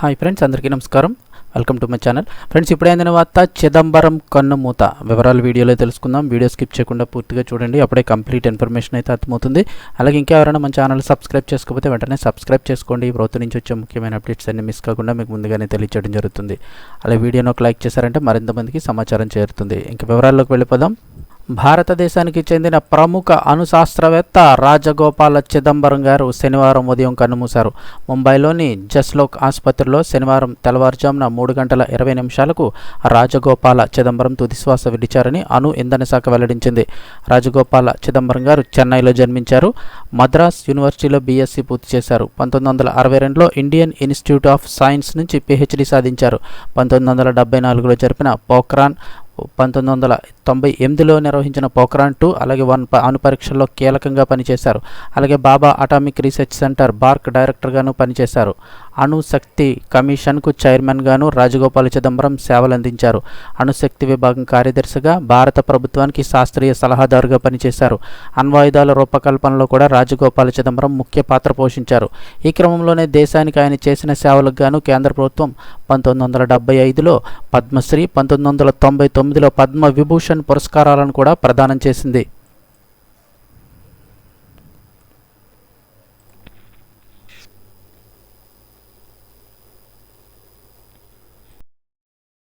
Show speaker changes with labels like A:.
A: Hi friends అందరికీ నమస్కారం. Welcome to my channel. Friends ఇప్పుడే అందిన వార్త చిదంబరం కన్నుమూత. వివరాలు వీడియోలో తెలుసుకుందాం. వీడియో స్కిప్ చేయకుండా పూర్తిగా చూడండి. అప్పుడే కంప్లీట్ ఇన్ఫర్మేషన్ అయితే అర్థమవుతుంది. అలాగే ఇంకా ఎవరైనా మన ఛానల్ సబ్స్క్రైబ్ చేసుకోకపోతే వెంటనే సబ్స్క్రైబ్ చేసుకోండి. ఈ ప్రభుత్వం నుంచి వచ్చే ముఖ్యమైన అప్డేట్స్ అన్ని మిస్ కాకుండా మీకు ముందుగానే తెలియజేయడం జరుగుతుంది. అలాగే వీడియోను ఒక లైక్ చేశారంటే మరింత మందికి సమాచారం చేరుతుంది. ఇంకా వివరాల్లోకి వెళ్ళిపోదాం. భారతదేశానికి చెందిన ప్రముఖ అణుశాస్త్రవేత్త రాజగోపాల చిదంబరం గారు శనివారం ఉదయం కన్నుమూశారు. ముంబైలోని జస్లోక్ ఆసుపత్రిలో శనివారం తెల్లవారుజామున మూడు గంటల ఇరవై నిమిషాలకు రాజగోపాల చిదంబరం తుదిశ్వాస విడిచారని అణు ఇంధన శాఖ వెల్లడించింది. రాజగోపాల చిదంబరం గారు చెన్నైలో జన్మించారు. మద్రాస్ యూనివర్సిటీలో బీఎస్సీ పూర్తి చేశారు. పంతొమ్మిది వందల అరవై రెండులో ఇండియన్ ఇన్స్టిట్యూట్ ఆఫ్ సైన్స్ నుంచి పిహెచ్డి సాధించారు. పంతొమ్మిది వందల డెబ్బై నాలుగులో జరిపిన పోఖ్రాన్ పంతొమ్మిది వందల తొంభై ఎనిమిదిలో నిర్వహించిన పోఖ్రాన్ టూ అలాగే వన్ అణు పరీక్షల్లో కీలకంగా పనిచేశారు. అలాగే Bhabha atomic research centre BARC డైరెక్టర్గాను పనిచేశారు. అణు శక్తి కమిషన్కు చైర్మన్గాను రాజగోపాల చిదంబరం సేవలందించారు. అణుశక్తి విభాగం కార్యదర్శిగా భారత ప్రభుత్వానికి శాస్త్రీయ సలహాదారుగా పనిచేశారు. అణ్వాయుధాల రూపకల్పనలో కూడా రాజగోపాల చిదంబరం ముఖ్య పాత్ర పోషించారు. ఈ క్రమంలోనే దేశానికి ఆయన చేసిన సేవలకు గాను కేంద్ర ప్రభుత్వం పంతొమ్మిది వందల డెబ్బై ఐదులో పద్మశ్రీ పంతొమ్మిది వందల తొంభై తొమ్మిది తొమ్మిదిలో పద్మ విభూషణ్ పురస్కారాలను కూడా ప్రదానం చేసింది.